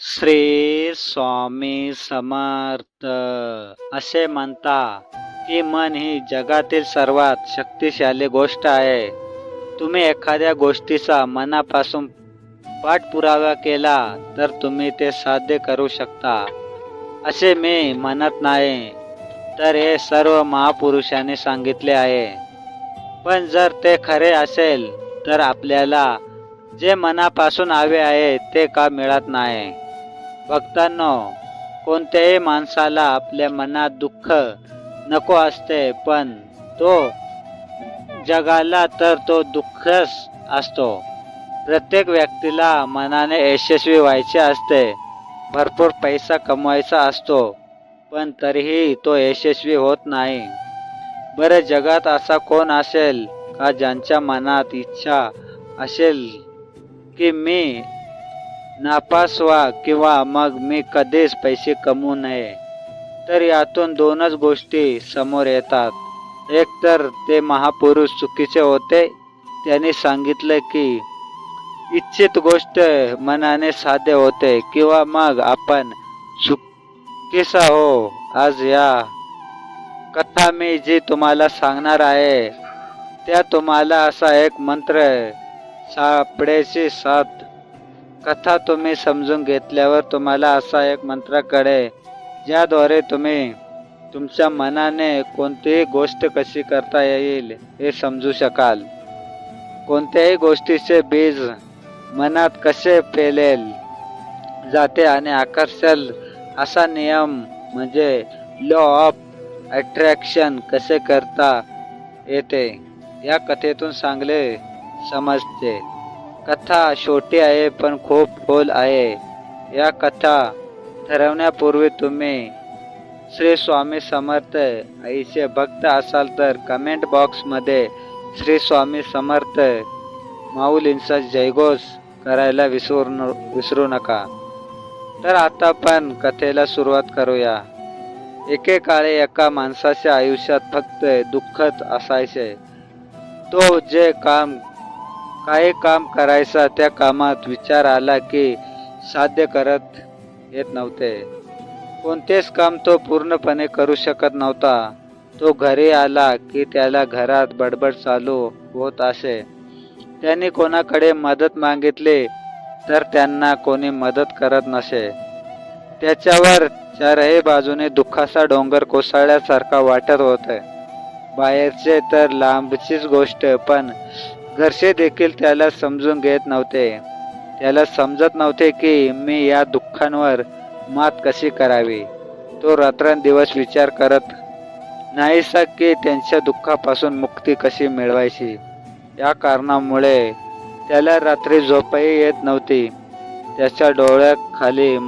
श्री स्वामी समर्थ. असे म्हणता की मन ही जगातील सर्वात शक्तिशाली गोष्ट आहे. तुम्ही एखाद्या गोष्टीचा मनापासून पाठपुरावा केला तर तुम्ही ते साध्य करू शकता. असे मी म्हणत नाही तर हे सर्व महापुरुषांनी सांगितले आहे. पण जर ते खरे असेल तर आपल्याला जे मनापासून हवे आहे ते का मिळत नाही? भक्तांनो कोणत्याही माणसाला आपल्या मनात दुःख नको असते पण तो जगाला तर तो दुःखच असतो. प्रत्येक व्यक्तीला मनाने यशस्वी व्हायचे असते. भरपूर पैसा कमवायचा असतो पण तरीही तो यशस्वी होत नाही. बरं जगात असा कोण असेल का ज्यांच्या मनात इच्छा असेल की मी नापास व्हा किंवा मग मी कधीच पैसे कमवू नये. तर यातून दोनच गोष्टी समोर येतात. एक तर ते महापुरुष चुकीचे होते. त्यांनी सांगितले की इच्छित गोष्ट मनाने साध्य होते किंवा मग आपण चुकीचा हो आज या कथा मी जी तुम्हाला सांगणार आहे त्या तुम्हाला असा एक मंत्र सापडेची साथ कथा तुम्ही समजून घेतल्यावर तुम्हाला असा एक मंत्र कळे ज्याद्वारे तुम्ही तुमच्या मनाने कोणतीही गोष्ट कशी करता येईल हे समजू शकाल. कोणत्याही गोष्टीचे बीज मनात कसे पेलेल जाते आणि आकर्षल असा नियम म्हणजे लॉ ऑफ अट्रॅक्शन कसे करता येते या कथेतून चांगले समजते. कथा छोटी आहे पण खूप खोल आहे. या कथा ठरवण्यापूर्वी तुम्ही श्री स्वामी समर्थ आईचे भक्त असाल तर कमेंट बॉक्समध्ये श्री स्वामी समर्थ माऊलींचा जयघोष करायला विसरू न विसरू नका. तर आता पण कथेला सुरुवात करूया. एकेकाळी एका माणसाच्या आयुष्यात फक्त दुःखच असायचे. तो जे काम काही काम करायचा त्या कामात विचार आला की साध्य करत येत नव्हते. कोणतेच काम तो पूर्णपणे करू शकत नव्हता. तो घरी आला की त्याला घरात बडबड चालू होत असे. त्यांनी कोणाकडे मदत मागितली तर त्यांना कोणी मदत करत नसे. त्याच्यावर चारही बाजूने दुःखाचा डोंगर कोसळल्यासारखा वाटत होते. बाहेरचे तर लांबचीच गोष्ट पण घरचे देखील त्याला समजून घेत नव्हते. त्याला समजत नव्हते की मी या दुःखांवर मात कशी करावी. तो रात्रंदिवस विचार करत नाहीसा की त्यांच्या दुःखापासून मुक्ती कशी मिळवायची? या कारणामुळे त्याला रात्री झोपही येत नव्हती. त्याच्या डोळ्याखाली